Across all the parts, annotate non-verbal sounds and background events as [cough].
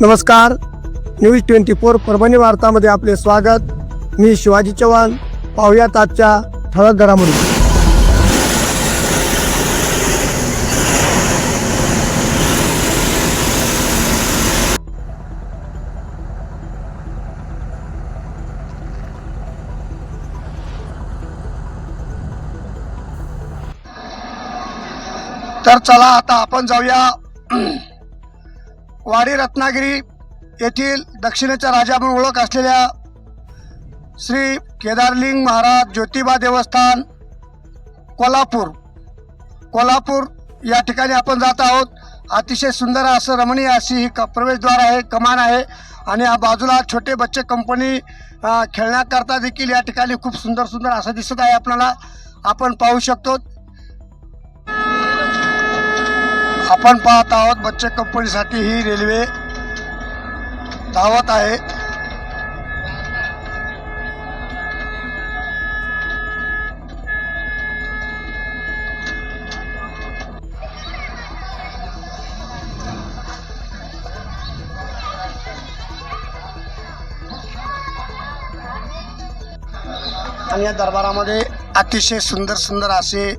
नमस्कार. News twenty four Parbhani वार्तामध्ये आपले स्वागत. मी शिवाजी चव्हाण. पाहुयात आजच्या ठळक घडामोडी. तर चला आता आपण जाऊया [clears throat] वाडी रत्नागिरी येथील दक्षिणेचा राजा म्हणून ओळख असलेल्या श्री केदारलिंग महाराज ज्योतिबा देवस्थान कोल्हापूर. कोल्हापूर या ठिकाणी आपण जात आहोत. अतिशय सुंदर असं रमणीय अशी ही क प्रवेशद्वार आहे कमान आहे आणि या बाजूला छोटे बच्चे कंपनी खेळण्याकरता देखील या ठिकाणी खूप सुंदर सुंदर असं दिसत आहे आपल्याला. आपण पाहू शकतो. आपण पाहत आहोत बच्चे कंपनीसाठी ही रेल्वे धावत आहे. आणि या दरबारामध्ये अतिशय सुंदर सुंदर असे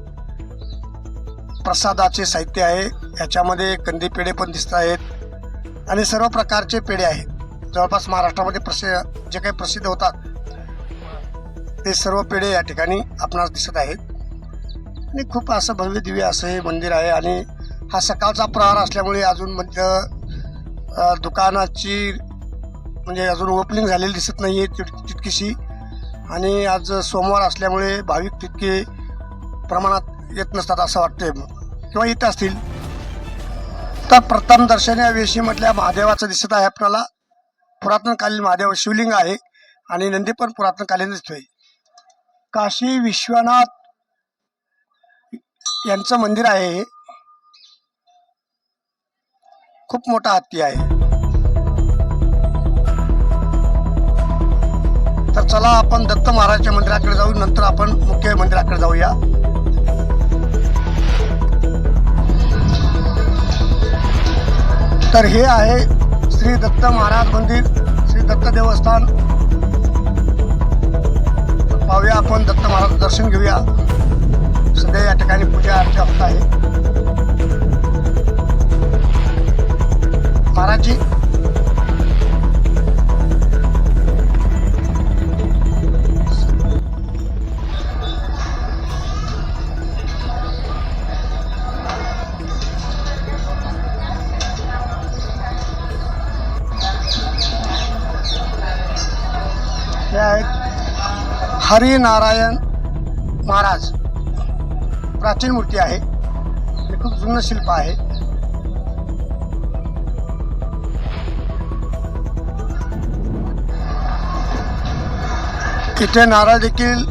प्रसादाचे साहित्य आहे. याच्यामध्ये कंदी पेढे पण दिसत आहेत. आणि सर्व प्रकारचे पेढे आहेत. जवळपास महाराष्ट्रामध्ये प्रसिद्ध जे काही प्रसिद्ध होतात ते सर्व पेढे या ठिकाणी आपणास दिसत आहेत. आणि खूप असं भव्य दिव्य असं हे मंदिर आहे. आणि हा सकाळचा प्रहार असल्यामुळे अजून म्हणजे दुकानाची म्हणजे अजून ओपनिंग झालेली दिसत नाही आहे तित तितकीशी. आणि आज सोमवार असल्यामुळे भाविक तितके प्रमाणात येत नसतात असं वाटतंय. किंवा येत असतील. आता प्रथम दर्शनाविषयी या वेशीमधल्या महादेवाचं दिसत आहे आपल्याला. पुरातनकालीन महादेव शिवलिंग आहे आणि नंदी पण पुरातनकालीन दिसतोय. काशी विश्वनाथ यांचं मंदिर आहे हे. खूप मोठा हत्ती आहे. तर चला आपण दत्त महाराजच्या मंदिराकडे जाऊ नंतर आपण मुख्य मंदिराकडे जाऊया. तर हे आहे श्री दत्त महाराज मंदिर श्री दत्त देवस्थान. पाहूया आपण दत्त महाराज दर्शन घेऊया. सध्या या ठिकाणी पूजा अर्चा होत आहे. हरिनारायण महाराज प्राचीन मूर्ती आहे. हे खूप जुनं शिल्प आहे. इथे नारळ देखील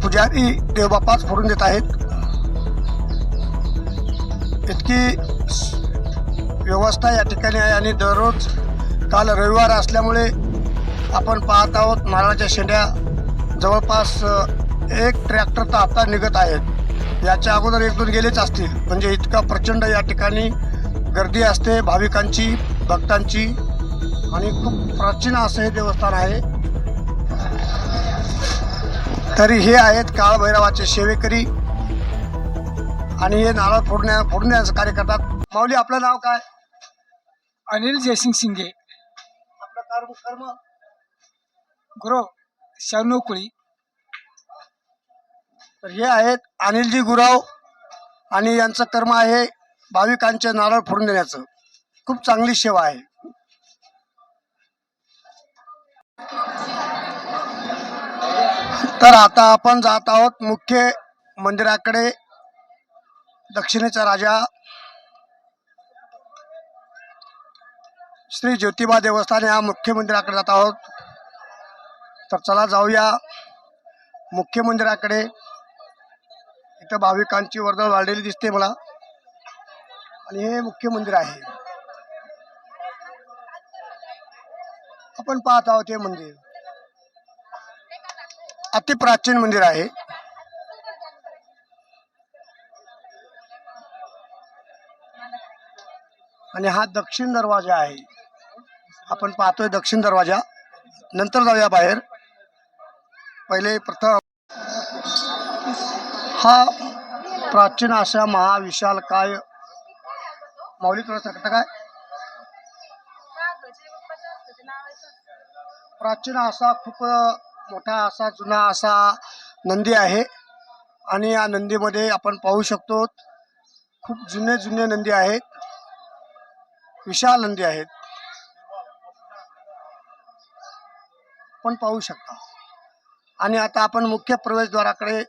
पुजारी देवबापाच फोडून देत आहेत. इतकी व्यवस्था या ठिकाणी आहे आणि दररोज काल रविवार असल्यामुळे आपण पाहत आहोत नारळाच्या शेंड्या जवळपास एक ट्रॅक्टर तर आता निघत आहेत. याच्या अगोदर एक दोन गेलेच असतील. म्हणजे इतका प्रचंड या ठिकाणी गर्दी असते भाविकांची भक्तांची. आणि खूप प्राचीन असं हे देवस्थान आहे. तरी हे आहेत काळभैरवाचे सेवेकरी. आणि हे नारळ फोडण्या फोडण्याचं कार्य करतात. माऊली आपलं नाव काय? अनिल जयसिंग शिंगे. आपलं कर्म कर्म? गुरु. शानू कुळी. तर हे आहेत अनिलजी गुराव आणि यांचं कर्म आहे भाविकांचे नारळ फोडून देण्याचं. खूप चांगली सेवा आहे. तर आता आपण जात आहोत मुख्य मंदिराकडे. दक्षिणेचा राजा. श्री ज्योतिबा देवस्थान या मुख्य मंदिराकडे जात आहोत. तर चला जाऊया मुख्य मंदिराकडे इथं भाविकांची वर्दळ वाढलेली दिसते मला. आणि हे मुख्य मंदिर आहे. आपण पाहत आहोत हे मंदिर. अतिप्राचीन मंदिर आहे. आणि हा दक्षिण दरवाजा आहे. आपण पाहतोय दक्षिण दरवाजा. नंतर जाऊया बाहेर. पहिले प्रथम हा प्राचीन असा महाविशाल काय? माऊली तुला काय? प्राचीन असा खूप मोठा असा जुना असा नंदी आहे. आणि या नंदीमध्ये आपण पाहू शकतो खूप जुने जुने नंदी आहेत. विशाल नंदी आहेत. पण पाहू शकता. आणि आता आपण मुख्य प्रवेशद्वाराकडे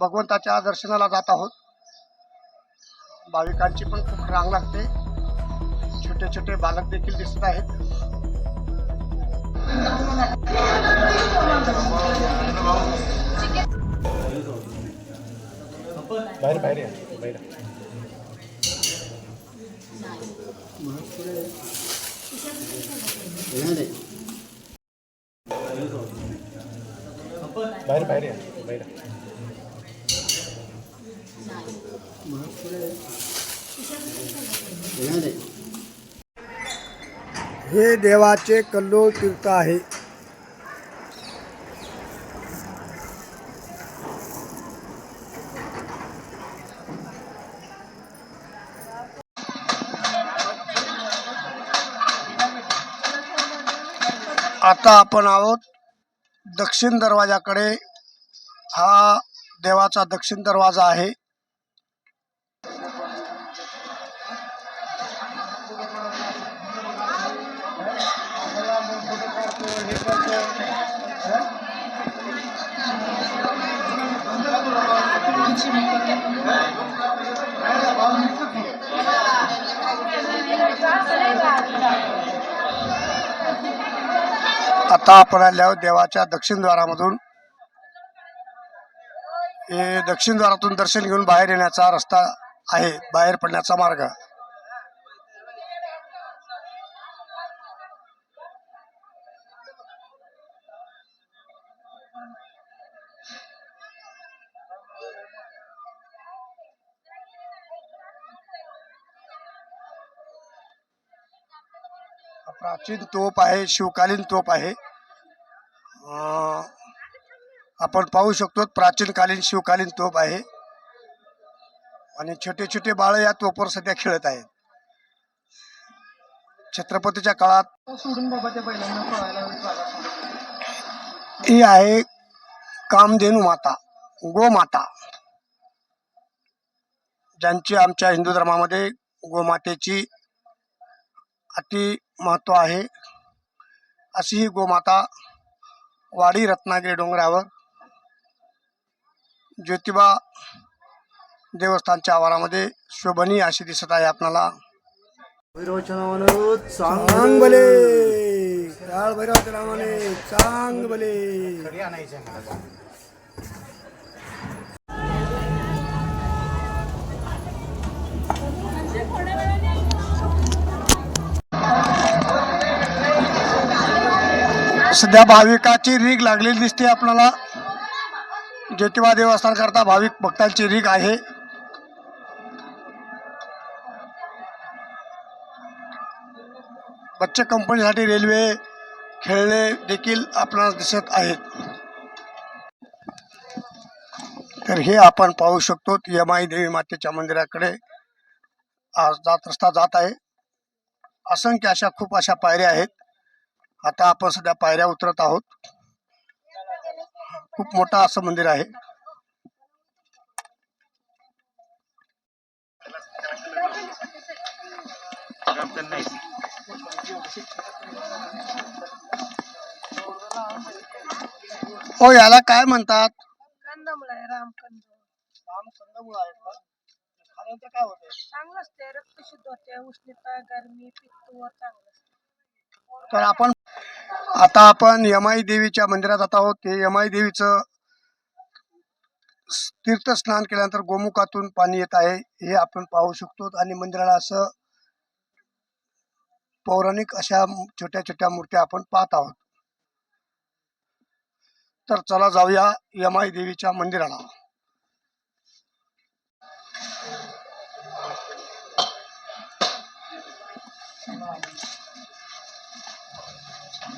भगवंताच्या दर्शनाला जात आहोत. भाविकांची पण खूप रांग लागते. छोटे छोटे बालक देखील दिसत आहेत. बाहेर बाहेर या बाहेर बाहेर बाहेर या बाहेर हे देवाचे कल्लोळ तीर्थ आहे. आता आपण आहोत दक्षिण दरवाजाकडे हा देवाचा दक्षिण दरवाजा आहे. आता आपण आले आहोत देवाच्या दक्षिण द्वारामधून. हे दक्षिण द्वारातून दर्शन घेऊन बाहेर येण्याचा रस्ता आहे बाहेर पडण्याचा मार्ग. प्राचीन तोप आहे शिवकालीन तोप आहे. आपण पाहू शकतो प्राचीनकालीन शिवकालीन तोप आहे. आणि छोटे छोटे बाळ या तोपावर सध्या खेळत आहेत. छत्रपतीच्या काळात ही आहे कामधेनू माता गोमाता ज्यांची आमच्या हिंदू धर्मामध्ये गोमातेची अति महत्त्व आहे. अशी ही गोमाता वाडी रत्नागिरी डोंगरावर ज्योतिबा देवस्थानच्या आवारामध्ये शोभनीय अशी दिसत आहे आपणाला. चांग भले चांग भले सध्या भाविकाची रीग लागलेली दिसते आपल्याला. ज्योतिबा देवस्थानकरता भाविक भक्तांची रीग आहे. बच्चे कंपनीसाठी रेल्वे खेळणे देखील आपणास दिसत आहेत. तर हे आपण पाहू शकतो यमाई देवी मातेच्या मंदिराकडे आज जात रस्ता जात आहे. असंख्य अशा खूप अशा पायऱ्या आहेत. आता आपण सध्या पायऱ्या उतरत आहोत. खूप मोठं असं मंदिर आहे. हो याला काय म्हणतात? कंदमुळ आहे रामकंद खाण्याचं काय होतं चांगलं असते रक्त शुद्ध होते उष्णता गरमी पित्तवर चांगलं तर आपण आता आपण यमाई देवीच्या मंदिरात जात आहोत. ते यमाई देवीचं तीर्थस्नान केल्यानंतर गोमुखातून पाणी येत आहे. हे आपण पाहू शकतो आणि मंदिराला असं पौराणिक अशा छोट्या छोट्या मूर्त्या आपण पाहत आहोत. तर चला जाऊया यमाई देवीच्या मंदिराला.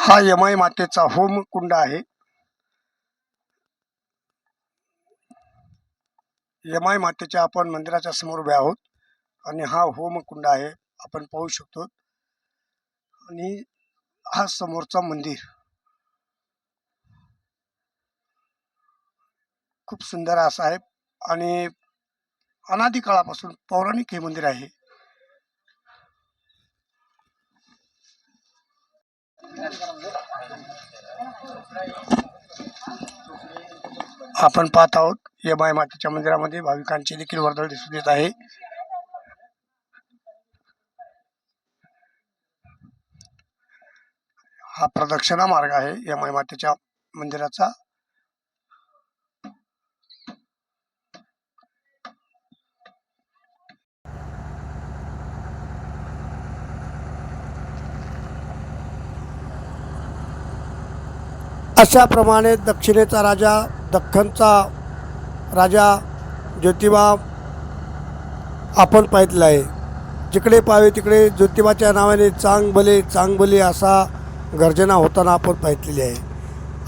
हा यमाई मातेचा होम कुंड आहे. यमाई मातेच्या आपण मंदिराच्या समोर उभे आहोत आणि हा होम कुंड आहे. आपण पाहू शकतो. आणि हा समोरचा मंदिर. खूप सुंदर असा आहे. आणि अनादी काळापासून पौराणिक हे मंदिर आहे. आपण पाहत आहोत यमाई मातेच्या मंदिरामध्ये भाविकांची देखील वर्दळ दिसून येत आहे. हा प्रदक्षिणा मार्ग आहे यमाय मातेच्या मंदिराचा. अशाप्रमाणे दक्षिणेचा राजा दख्खनचा राजा ज्योतिबा आपण पाहितला आहे. जिकडे पाहावे तिकडे ज्योतिबाच्या नावाने चांगबले चांगबले असा गर्जना होताना आपण पाहितलेली आहे.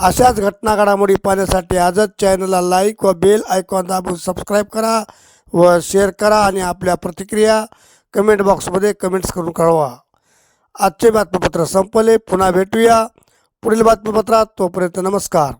अशाच घटना घडामोडी पाहण्यासाठी आजच चॅनलला लाईक व बेल आयकॉन दाबून सबस्क्राईब करा व शेअर करा आणि आपल्या प्रतिक्रिया कमेंट बॉक्समध्ये कमेंट्स करून कळवा. आजचे बातमीपत्र संपले. पुन्हा भेटूया. पुढील बातमीपत्रात तोपर्यंत नमस्कार.